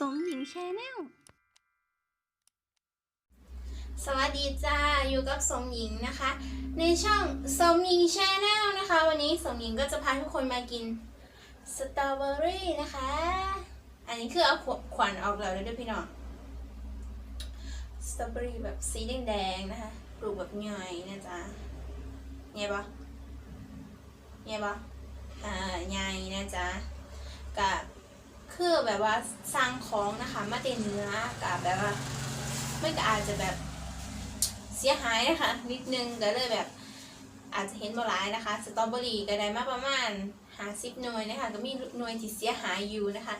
สมหญิงแชนแนลสวัสดีจ้า อยู่กับสมหญิงนะคะ ในช่องสมหญิงแชาแนลนะคะ วันนี้สมหญิงก็จะพาทุกคนมากินสตรอเบอรี่นะคะ อันนี้คือเอาขวขวัญออกแล้วเลยด้วยพี่น้องสตรอเบอรี่แบบสีแดงๆนะคะปลูกแบบใหญ่นะจ๊ะใหญ่ปะใหญ่ปะอ่าใหญ่นะจ๊ะกับ คือแบบว่าสร้างของนะคะมาเต็นเนื้อกับแบบว่าไม่ก็อาจจะแบบเสียหายนะคะนิดนึงก็เลยแบบอาจจะเห็นบ่หลายนะคะสตรอเบอรี่ก็ได้มาประมาณหาสิบหน่วยนะคะก็มีหน่วยที่เสียหายอยู่นะคะ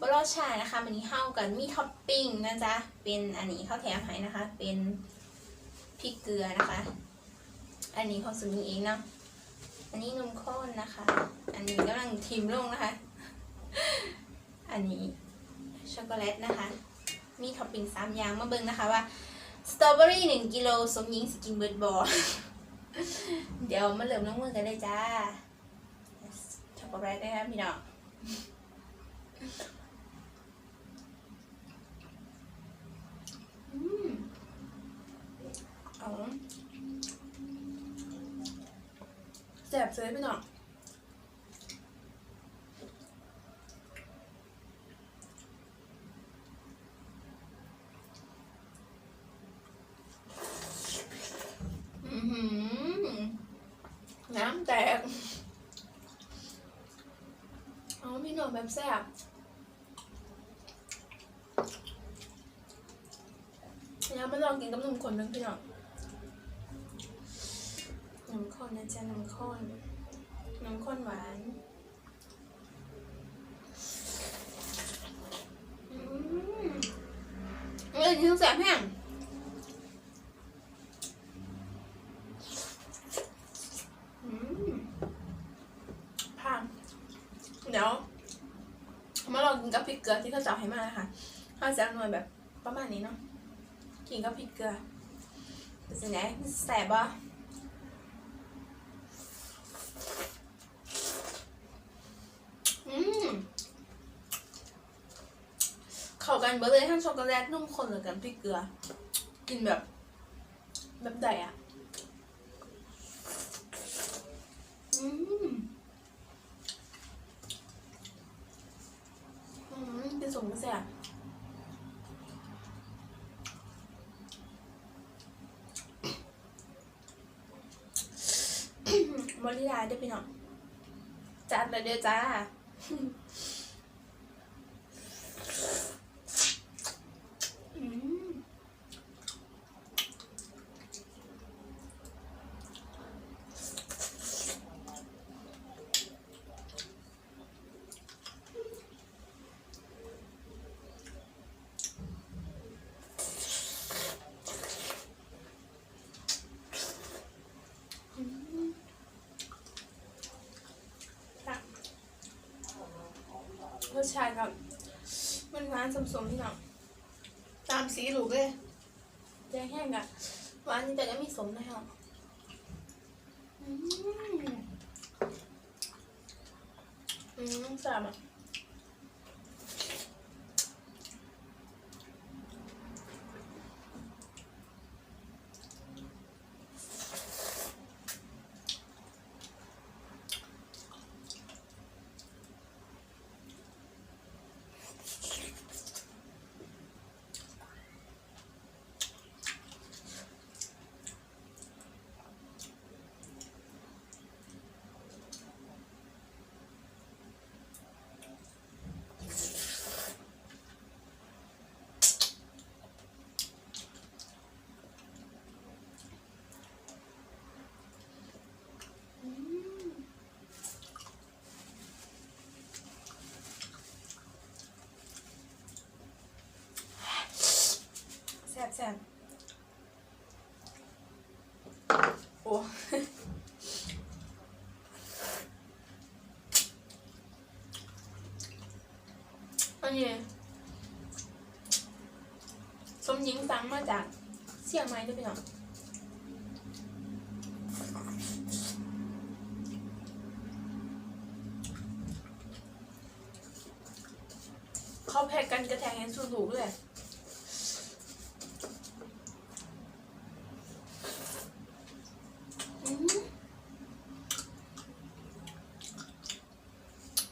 บรอชานะคะมันนี้เข้ากันมีท็อปปิ้งนะจ๊ะเป็นอันนี้ข้าวแถมให้นะคะ เป็นพริกเกลือนะคะ อันนี้ของสุนีเองเนาะอันนี้นมข้นนะคะ อันนี้กำลังทิมลงนะคะ อันนี้ช็อกโกแลตนะคะ มีท็อปปิ้งสามอย่างมาเบิ่งนะคะว่าสตรอเบอรี่หนึ่งกิโลสมหญิงสกินเบิร์ดบอเดี๋ยวมาเริ่มลงมือกันเลยจ้าช็อกโกแลตนะครับพี่น้องอืมอ๋อแซ่บเลยพี่น้อง อื้อหือน้ำแตกอ๋อ พี่หนุ่มแบบแซ่บแล้วมาลองกินกับนมข้นนึงพี่หนุ่มนมข้นนะจ๊ะนมข้นนมข้นหวานอืมเอ้ยทิ้งแสบแห้ง อืมพังเดี๋ยวมาลอง กับพริกเกลือที่เขาจะเอาให้มานะคะเขาจะเอาหน่วยแบบประมาณนี้เนาะกินกับพริกเกลือเป็นยังไงแสบบ่อืมเข้ากันเบอร์เลยทั้งช็อกโกแลตนุ่มข้นกับกันพริกเกลือ กินแบบ แบบใดอะ อืมอื มเป็นสมแสบบริลาเด้อพี่น้องจัดเลยเด้อจ้า อืม ค่ะ รสชาติครับมันหวานสมๆที่น้องตามสีลูกเลยแดงแห้งอะหวานแต่ก็มีสมนะครับอืมอืมสามอะอืมแซ่บแซ่บโอ้ อันนี้สมหญิงสั่งมาจากเชียงใหม่ด้วยพี่น้องเขาแพ็กกันกระแทกแฮนสูถูกเลย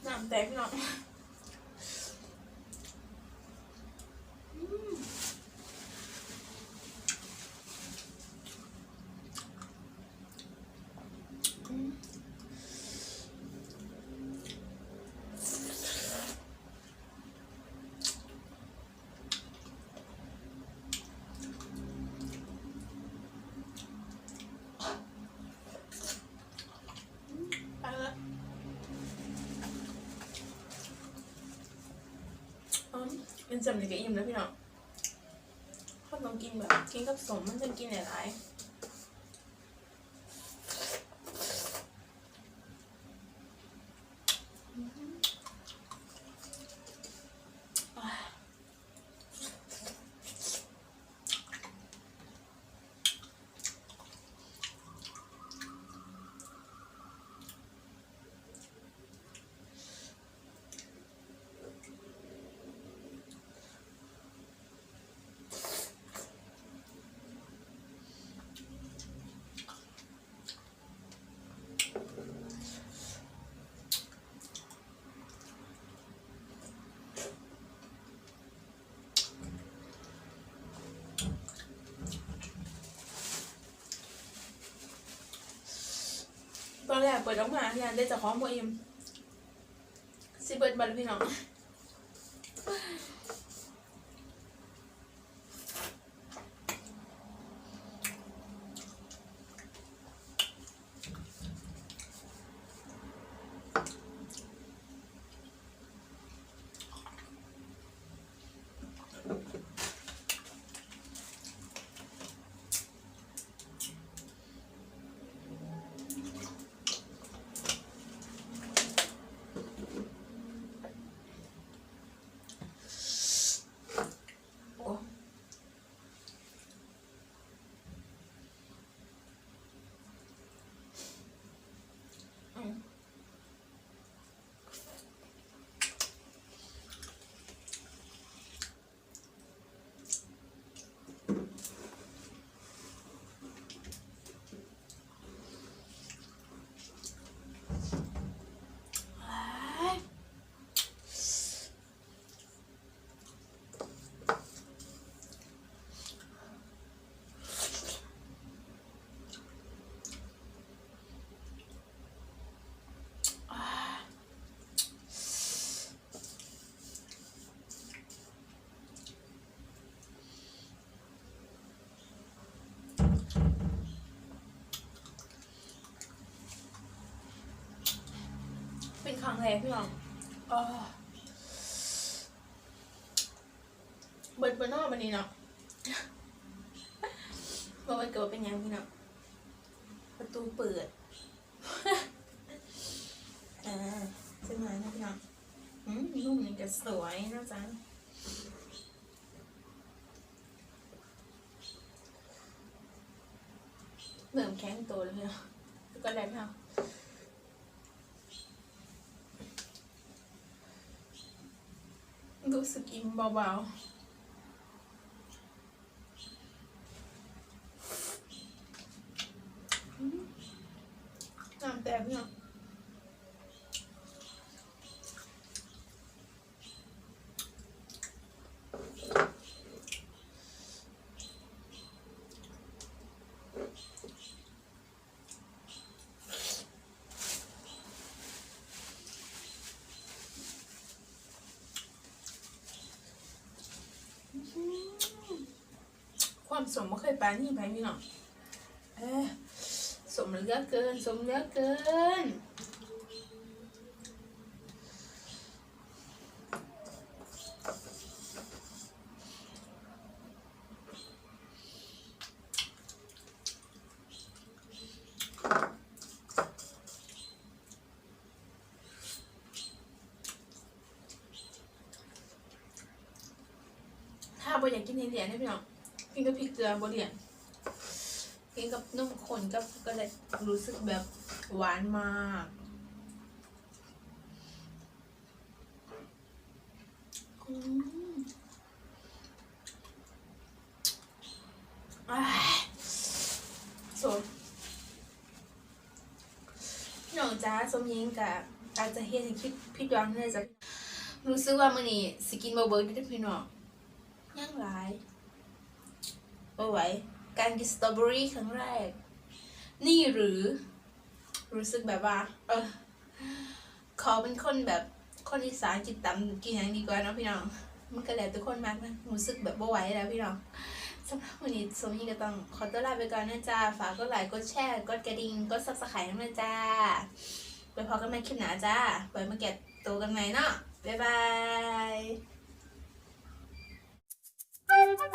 น้ำแตกพี่น้อง เป็นสำลีกับอิ่มแล้วพี่น้องข้าวต้องกินแบบกินกับสมมันจะกินหลายๆ อนแรกเปิดออกมาพี่อันได้จากของโมเอ็มสิเปิดบัตรพี่น้อง รั้งแรกพี่น้องอ๋อเบิร์ดเบิร์ดนอกวันนี้เนาะบอกว่าเกิดเป็นยังพี่น้องประตูเปิดอ่าใช่ไหมนะพี่น้องอืมนุ่มนี่ก็สวยนะจ๊ะเริ่มแข็งตัวเลยพี่น้องแล้วก็แล้วพี่น้อ รู้สึกอิ่มเบาๆอืมน้ำแตกพี่น้อง ความสมไม่เคยปานี่ไปพี่น้องเอ้ยสมเหลือเกิน สมเหลือเกินถ้าบอยากกินเฮเลียนนะพี่น้อง กินกับพริกเกลือบเรียนกินกับนมข้นก็ก็เลยรู้สึกแบบหวานมากอืมอ้ยสดพี่น้องจ้าสมยิงกับอาจจะเฮ็ดให้คิดผิดหวังเลยจ้ะรู้สึกว่ามื้อนี้สกินเบ่เบิร์ดด้พี่น้องยังหลาย บ่ไหว การกินสตรอเบอรี่ครั้งแรก นี่หรือ รู้สึกแบบว่า เออ ขอเป็นคนแบบคนอีสานกินตำกินอย่างดีกว่าเนาะพี่น้อง มันก็แล้วแต่คนมากนะรู้สึกแบบบ่ไหวแล้วพี่น้องสำหรับวันนี้สมนีก็ต้องขอตัวลาไปก่อนนะจ๊ะฝากกดไลค์กดแชร์กดกระดิ่งกดซับสไครต์นะจ้าไปพอกันใหม่คลิปหน้าจ้าไว้มาแกะตัวกันใหม่เนาะบ๊ายบาย Thank you.